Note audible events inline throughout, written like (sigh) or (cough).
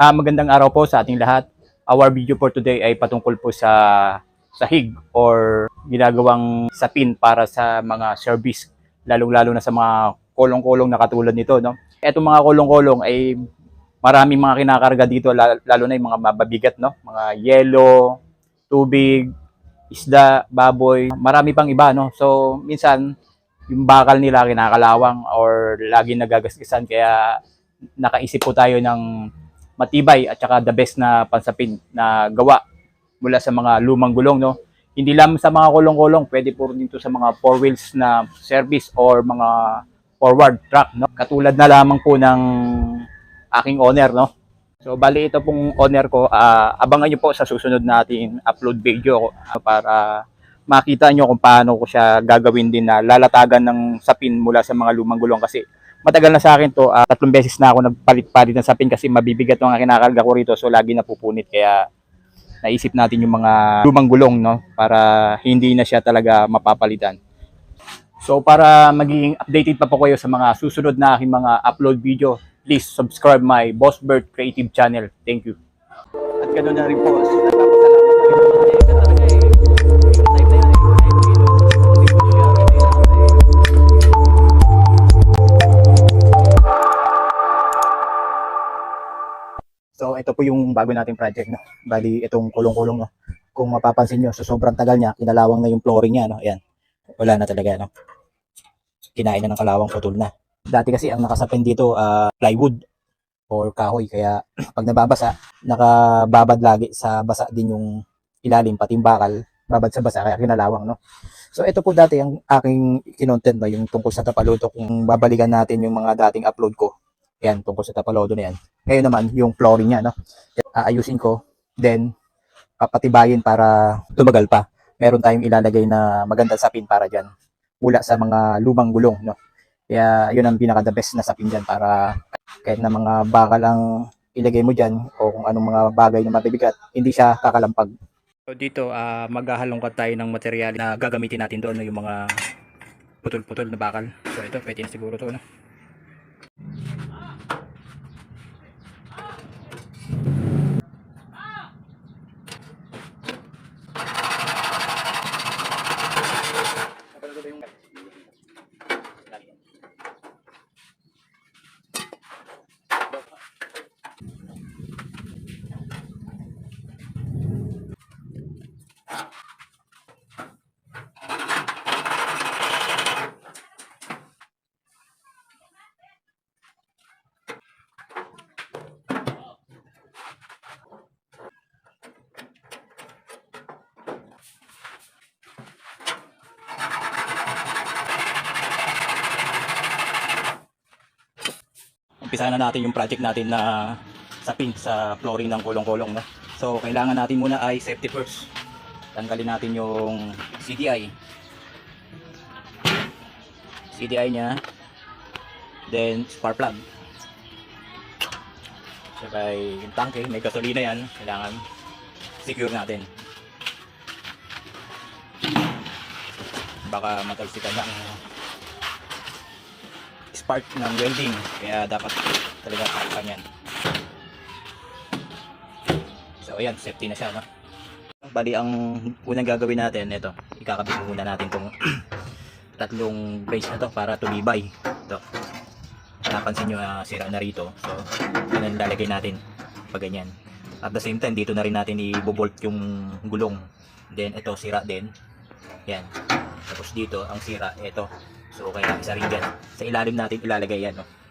Ah, magandang araw po sa ating lahat. Our video for today ay patungkol po sa sahig or ginagawang sapin para sa mga service, lalong-lalo na sa mga kolong-kolong na katulad nito. No? Etong mga kolong-kolong ay maraming mga kinakarga dito, la- lalo na yung mga mababigat, no? mga yelo, tubig, isda, baboy, marami pang iba. No? So, minsan, yung bakal nila kinakalawang or lagi nagagasgasan kaya nakaisip po tayo ng matibay at saka the best na pansapin na gawa mula sa mga lumang gulong no? Hindi lang sa mga kulong-kulong pwede po rin dito sa mga four wheels na service or mga forward truck no? Katulad na lamang po ng aking owner no? So bali ito pong owner ko ah, abangan niyo po sa susunod nating upload video ah, para makita nyo kung paano ko siya gagawin din na lalatagan ng sapin mula sa mga lumang gulong kasi matagal na sa akin to, ah, tatlong beses na ako nagpalit-palit ng sapin kasi mabibigat yung kinakarga ko rito so lagi napupunit kaya naisip natin yung mga lumang gulong no para hindi na siya talaga mapapalitan. So para maging updated pa po kayo sa mga susunod na aking mga upload video, please subscribe my Boss Bird Creative channel. Thank you. At ganoon na rin po. Ito po yung bago nating project no. Bali itong kulong-kulong no. Kung mapapansin nyo, so sobrang tagal niya, kinalawang na yung flooring niya no. Ayan. Wala na talaga no. Kinain na ng kalawang putol na. Dati kasi ang nakasapin dito ah, plywood or kahoy kaya (clears throat) pag nababasa, nakababad lagi sa basa din yung ilalim pati yung bakal, babad sa basa kaya kinalawang no. So ito po dati ang aking kinontent no, yung tungkol sa Tapalodo kung babalikan natin yung mga dating upload ko. Yan, tungkol sa Tapalodo na yan. Ngayon naman, yung flooring niya, no? Aayusin ko, then, papatibayin para tumagal pa. Meron tayong ilalagay na magandang sapin para dyan. Mula sa mga lumang gulong, no? Kaya, yun ang pinaka the best na sapin dyan para kahit na mga bakal ang ilagay mo dyan o kung anong mga bagay na mabibigat, hindi siya kakalampag. So dito, uh, maghahalongkat tayo ng material na gagamitin natin doon, no? yung mga putol-putol na bakal. So ito, pwede na siguro to, no? Umpisa na natin yung project natin na sapin sa flooring ng kulong-kulong. No? So, kailangan natin muna ay safety first. Tanggalin natin yung CDI. CDI niya. Then, spark plug. Sabay yung tanke, may gasolina yan. Kailangan secure natin. Baka matalsikan ang spark ng welding. Kaya dapat talaga takpan yan. So ayan safety na siya no? Bali ang unang gagawin natin ito ikakabit muna natin tong (clears throat) tatlong brace na to para tumibay. Ito. Napansin nyo na sira na rito. So yun ang lalagay natin pag ganyan. At the same time dito na rin natin i-bolt yung gulong. Then ito sira din. Yan. Tapos dito ang sira ito So, kaya isa rin. Sa ilalim natin ilalagay yan. No?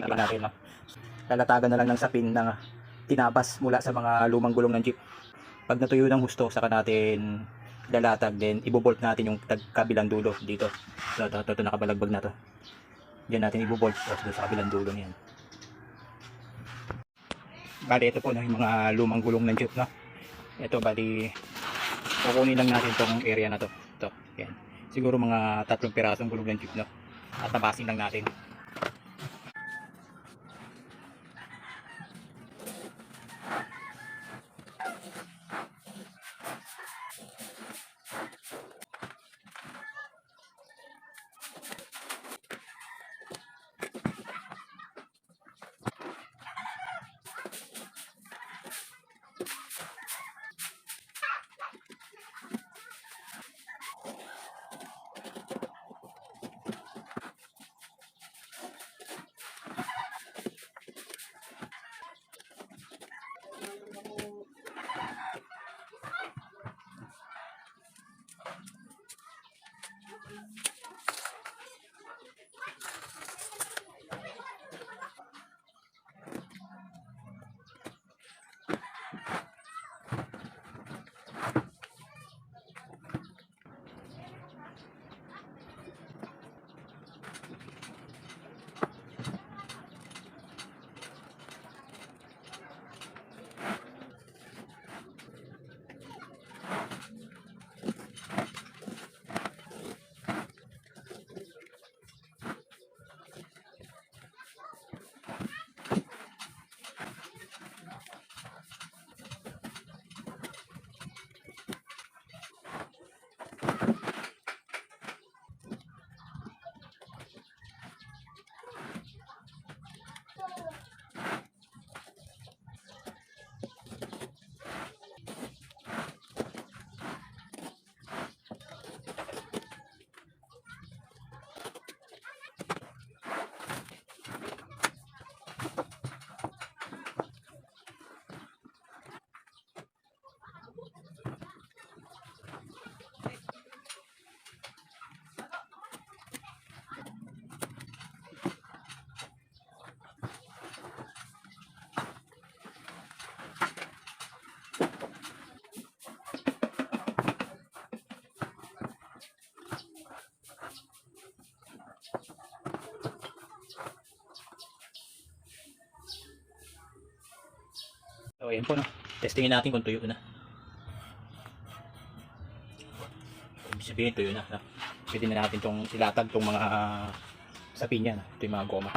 Lang natin. Lalatagan na lang ng sapin na tinabas mula sa mga lumang gulong ng jeep. Pag natuyo ng husto, saka natin lalatag din, ibobolt natin yung kabilang dulo dito. Ito, ito, ito, ito, nakabalagbag na to. Diyan natin ibobolt doon sa kabilang dulo niyan. Bali, ito po no, yung mga lumang gulong ng jeep. No? Ito, bali, kukunin lang natin tong area na to. Ito, yan. Siguro mga tatlong pirasong gulong ng jeep. No? At tabasin lang natin. So, ayan po, no? Testingin natin kung tuyo na. Ibig sabihin, tuyo na. No? Pwede na natin itong silatag itong mga sapin niya. No? Ito yung mga goma.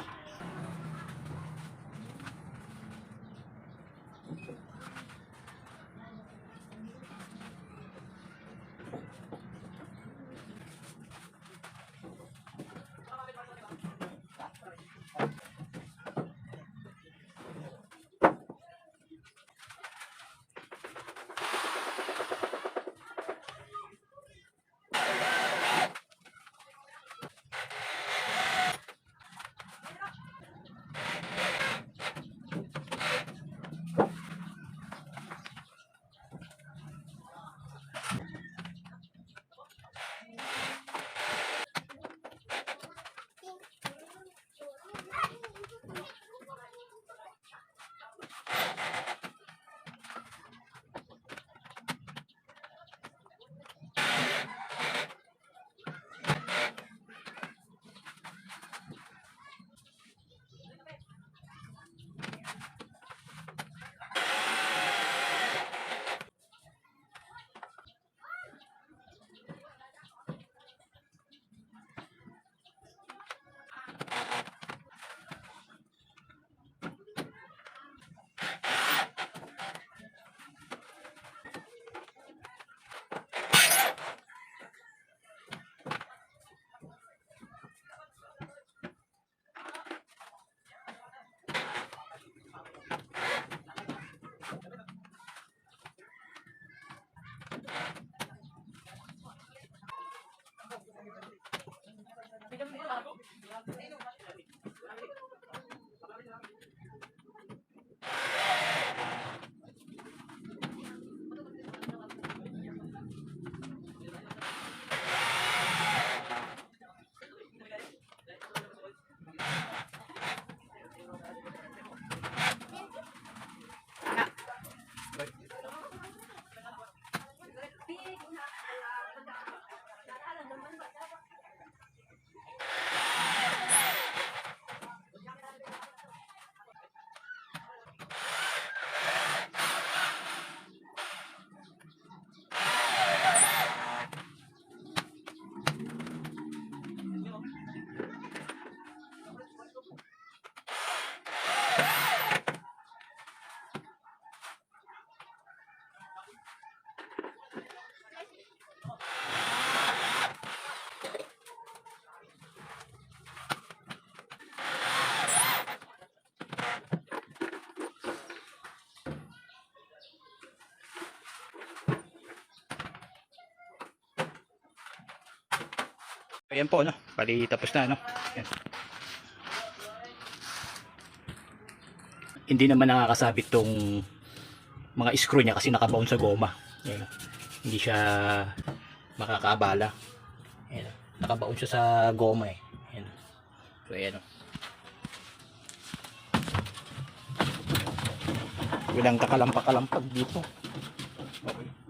Ayan po, no? Bali, tapos na, no? Ayan. Hindi naman nakakasabit tong mga screw niya kasi nakabaon sa goma. Ayan? Hindi siya makakaabala. Ayan? Nakabaon siya sa goma eh. Ayan. So, ayan, no? Walang kakalampak-kalampag dito. Okay.